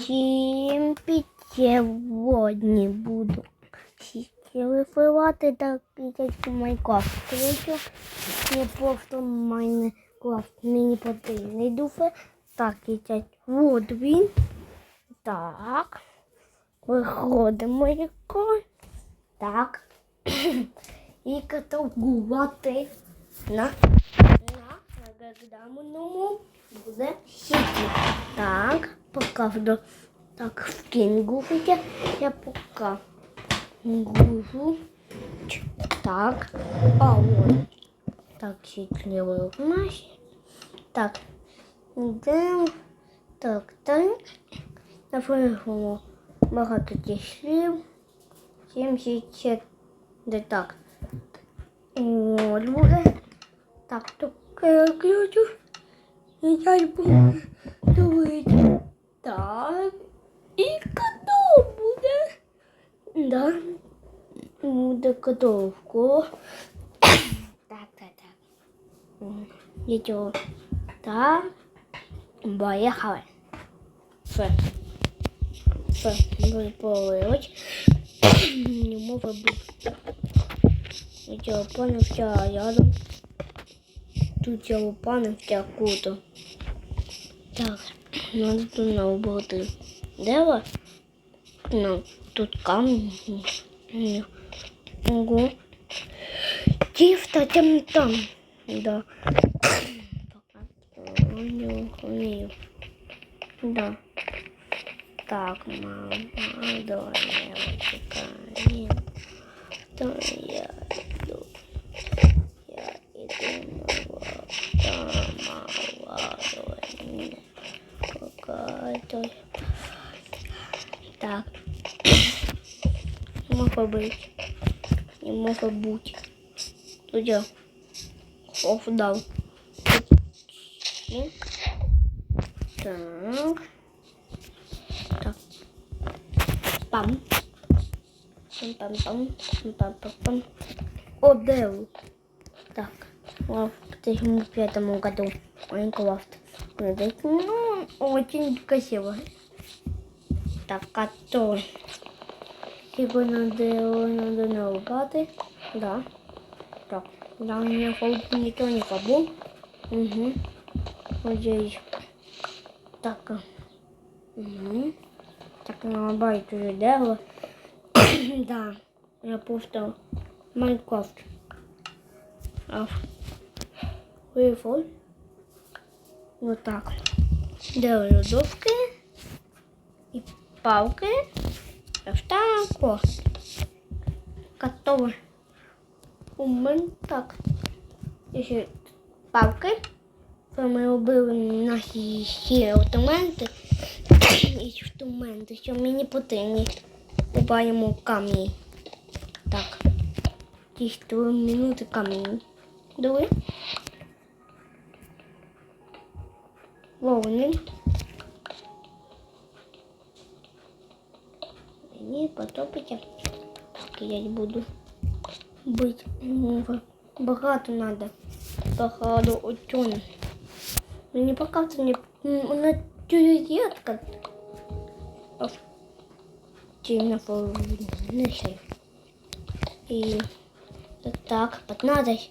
Всім сьогодні буду випивати та дядьку Майнкрафт. Коротше, не просто Майнкрафт мені потрібний дуфе. Так, дядь, от він. Так. Виходимо яко. Так. І каталгувати на, на нагадаманому буде сіті. Так, покажу. Так, в кінгуфіті я пока гужу. Так, а вот. Так, щитливо в нас. Так, йдемо. Так, так. Наприклад, багато тіслів. 70. Де так. От буде. Так, то ключу. І я буду дивити. Так. І катов буде. Да. Буде катовку. Так, так, так. Нічого. Так. Поїхали. Все. Все, буде поливать. Не може бути. Я понял, що рядом. Тут я упанився куто. Так, надо тут наоборот. Дерево? Ну, тут камінь. Ні. Ого. Тіфта там там. Да. Пока не умею. Да. Так, мама, давай я вытекаю. То я иду. Я могло быть. Не могло быть. Тут я хоф дал. Так. Так. Пам. Пам-пам-пам. Пам-пам-пам. О, Дэл. Так. В 2005 году Майнкрафт. Ну, очень красиво. Так, который. Сегодня Дэл надо наругать. Да. Так. Я не фолд ничего не забыл. Угу. Вот здесь. Так. Угу. Так, наоборот уже дерево. да, я просто Майнкрафт. А, Вифоль. Вот так. Делаю доски и палки Вставку. Готово. У мене так. І ще палки. Це ми робили наші всі інструменти. Інструменти, що мені потрібні. Купаємо камні. Так. Ті 4 минути камінь. Диви. Вовни. Мені потопиться. Так, я буду бити. Много. Багато надо. Багато отчон. Мені пока це не... Вона тюрєтка. Чи на не sé. І так, 15,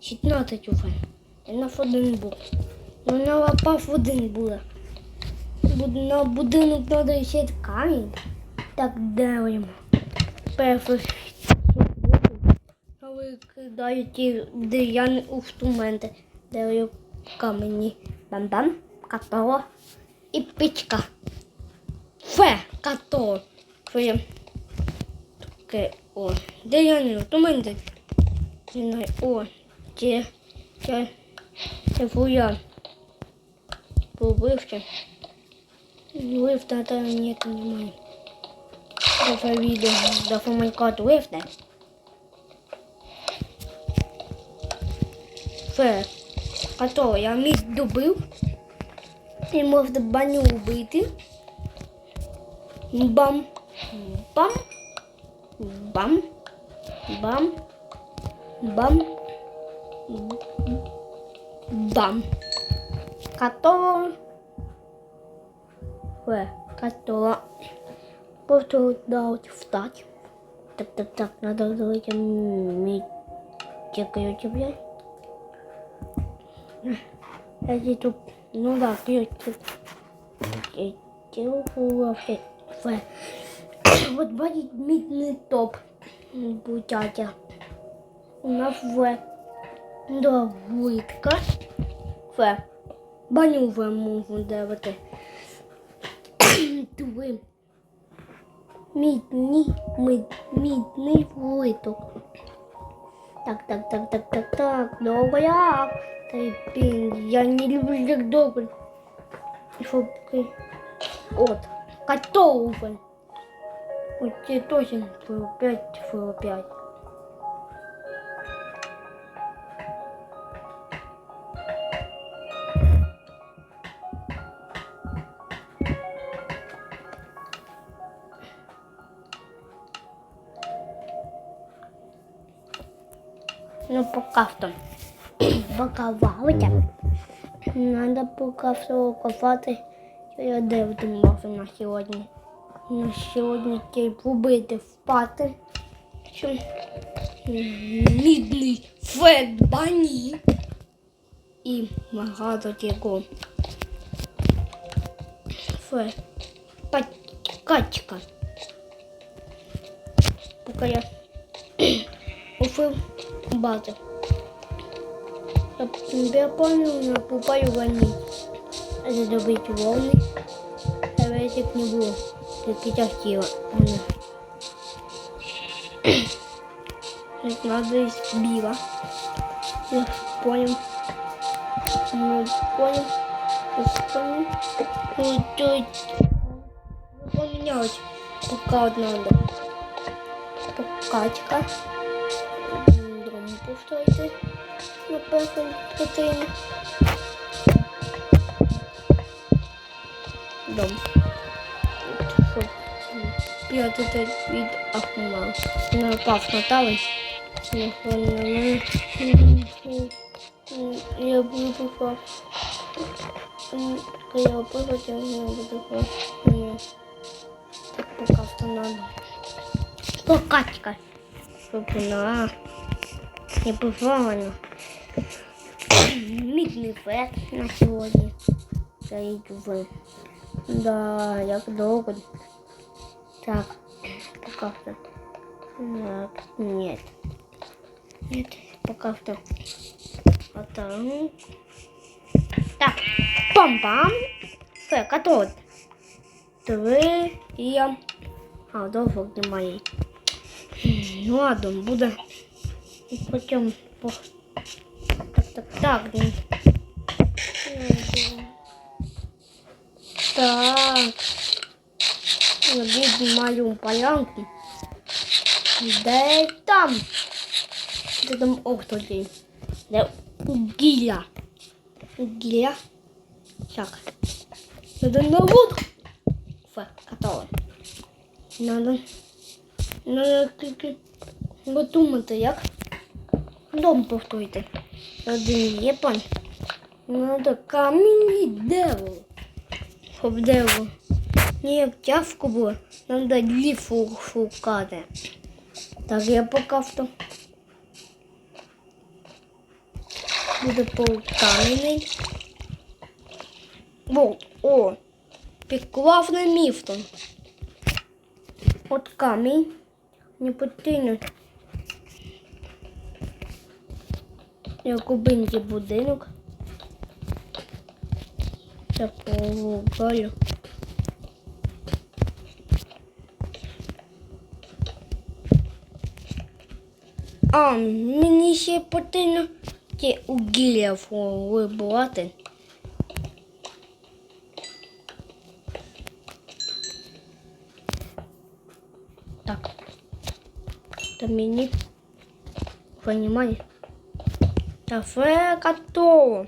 16 уже. Я на один був. Ну на лапав один буде. Буду на будинок треба ще камінь. Так делаємо. Перший викидаю ті дерев'яні інструменти. Делаю камені. Бам-бам, капало і пічка. Фе, като. Своє таке о. Дерев'яні інструменти. Не знаю, о, це, це, це фуя. Побився. Лифта там нет, немає. Це відео, до фомалькат лифта. Фе. А то я міст добив. І можна баню вбити. Бам. Бам. Бам. Бам. Бам. Бам. Готово. В. Просто дать встать. Так, так, так, надо залить ми... Чекаю тебя. Я тут, ну да, вообще. В. Вот бачить мідний топ. Бутятя. У нас В. Да, витка. В. Баню В можу девити. Туви Мідний, мід, мідний виток. Так, так, так, так, так, так, довго я. Та й блін, я не люблю як довго. Щоб... От, готовий. Вот тебе точно ФО5, ФО5. кафтом. Пакувати. Треба покафувати. Я дев'ятим на сьогодні. На сьогодні тільки побити впати. Мідлі фетбані. І багато тільки фет. Качка. Поки я офив бати. Я помню, я попаю в ванні. Задобить волни. Советик не було. Тільки тягтіла. Надо из била. Я понял. Ну, понял. Я понял. Ну, то поменять. Пока вот надо. Покачка. Дом пустойте. Напевно, потрібно. Дом. Щоб прятати від ахума. Напав на талий. Я буду попав. Я попав, я не буду попав. Так пока что надо. Покачка. Щоб вона не бувала. Мідний фет на сьогодні. Стоїть в. Да, як довго. Так, пока что. Так, нет. Нет, пока что. Вот так. Так, пам-пам. Все, готово. Три і... А, довго немає. Ну ладно, буде. Потім по... Так, так, так. ну. Так. Я знімаю полянку. Де там? Де там ох тоді? Де угілля? Угілля? Так. Надо на воду. Все, готово. Надо. Надо тільки подумати, як Дом построїти. Один є пан. Надо камінь і дерево. Щоб дерево. Не тяжко було. Надо ліфу шукати. Так, я що. Буде полкам'яний. Вот, о, підклав на міфтон. От камінь не потрібно. кубинський будинок. Такого голю. А, мені ще потрібно ті угілля вибрати. Так. Это мини. Понимаешь? Кафе готово.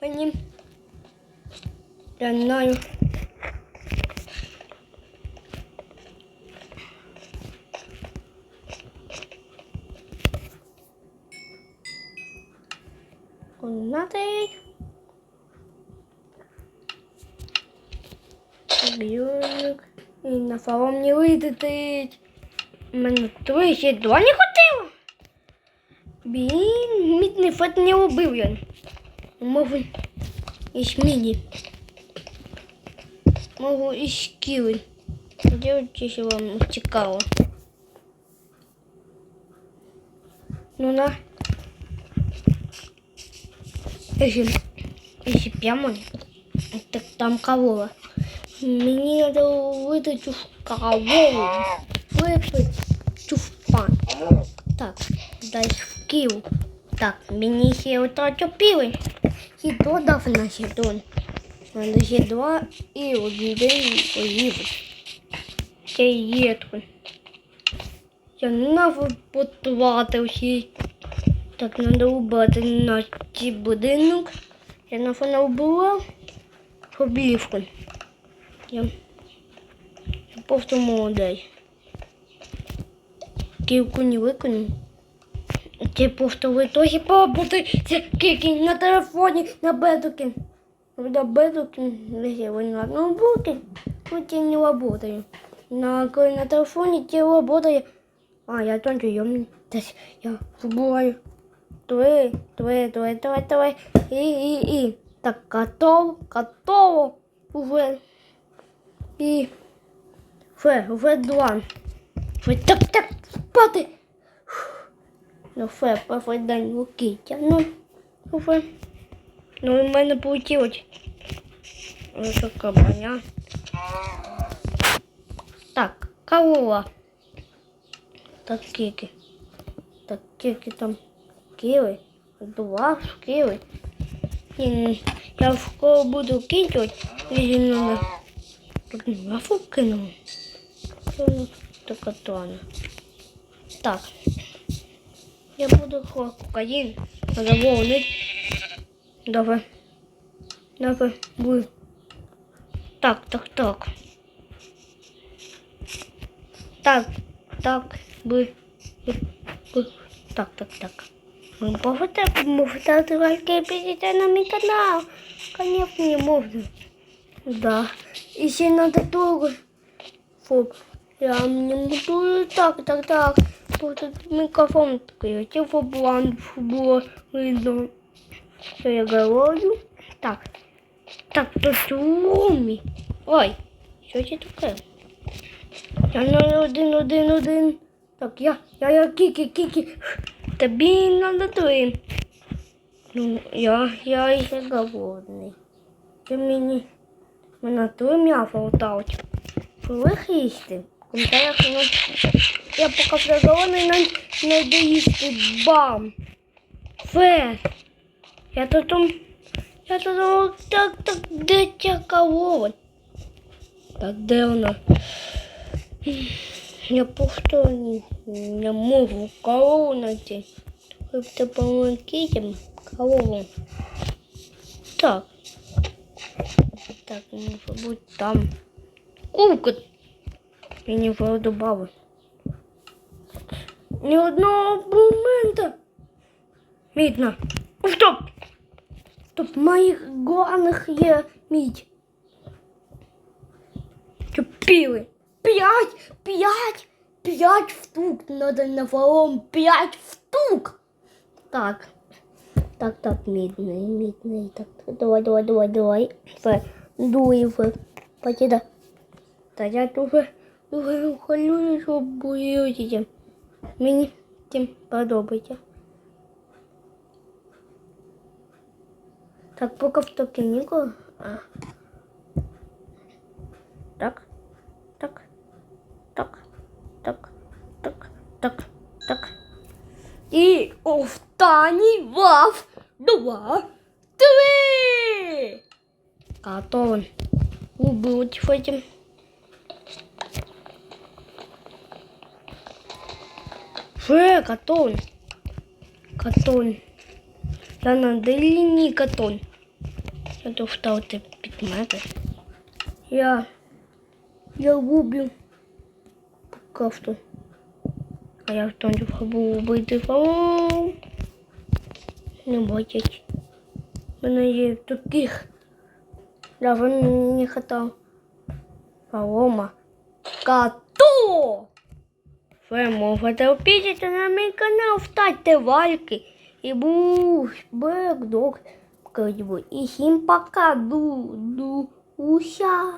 Поним. Я знаю. Комнаты. Бьонок. І на фаром не вилетить. У мене два не хватило. Блін, мідний фет не убив я. Можу і шміді. Можу і шкіли. Дівчатки, що вам цікаво. Ну на. Если, если прямо, так там корова. Мне надо выдать в корову. Выпить чуфан. Так, дай в кил. Так, мені ще оточопили. Хіто дав на хідон. Надо ще два і один поїду. Ще є тут. Я нафиг потратився. Так, надо убрати на ці будинок. Я на фона убрала побівку. Я, я просто молодець. Кільку не виконую. Ти просто ви трохи побути ці кільки на телефоні, на бедуки. На бедуки, ви на ноутбуке, тут я не работаю. На, коли на телефоні ті работає. А, я тонко, я, десь, я забуваю. Три, три, три, три, три. І, і, і. Так, готов, готово. Уже. І. Фе, вже два. Фе, так, так, спати. Фух. Ну, фе, перший день руки тягну. Ну, фе. Ну, і в мене вийшло. Ось така броня. Так, корова. Так, кики. Так, кики там. Киви. Два киви. Ні, Я в кого буду кинуть, і номер. Тут не лафу кинув. Така тона. Так. Я буду кокаїн задоволений. Давай. Давай, буду. Так, так, так. Так, так, би. би- би. Так, так, так. Ви можете можете лайки підійти на мій канал? Конечно, не можна. Да. І ще надо долго. Фоп. Я не буду так, так, так. Просто мікрофон такий. Типу блан було видно. Що я говорю? Так. Так, то шумі. Ой, що це таке? Я на один, один, один. Так, я, я, я, кікі, кікі. Тобі надо три. Ну, я, я ще голодний. Ти мені, мене три м'яса утають. Привих їсти. В ну, я голодний, не, не доїсти. Бам! Фе! Я тут, ум- я тут, ум- так, так, де ця корова? Так, де вона? Я просто не, не можу корову знайти. Тобто помогите корову. Так. Так, може бути там. Курка. Мені вже добавили. Ні одного момента. Мідно. Стоп! Стоп, моїх главных є мідь. Тупили. Пять, пять, пять штук надо на фаром, пять штук. Так, так, так, медный, медный, так, давай, давай, давай, давай, Фе, дуй, Фе, покида. Та я дуже, дуже хочу, щоб боюся. Мені тим подобається. Так, поки в токі нікого. А. Так, так, так, так, так, так, так. І останній вав. Два, три. Готово. Убить этим. Фе, катон. Катон. Да на длинний катон. Я тут ставити підмети. Я я люблю кафту. А я в тому був вбити фаум. Не бачать. У мене є таких. Да, вони мені не хватало. Рома. Като! Ви можете опітити на мій канал, ставте лайки. І буш, бек, дог, і всім пока, ду, ду, уся.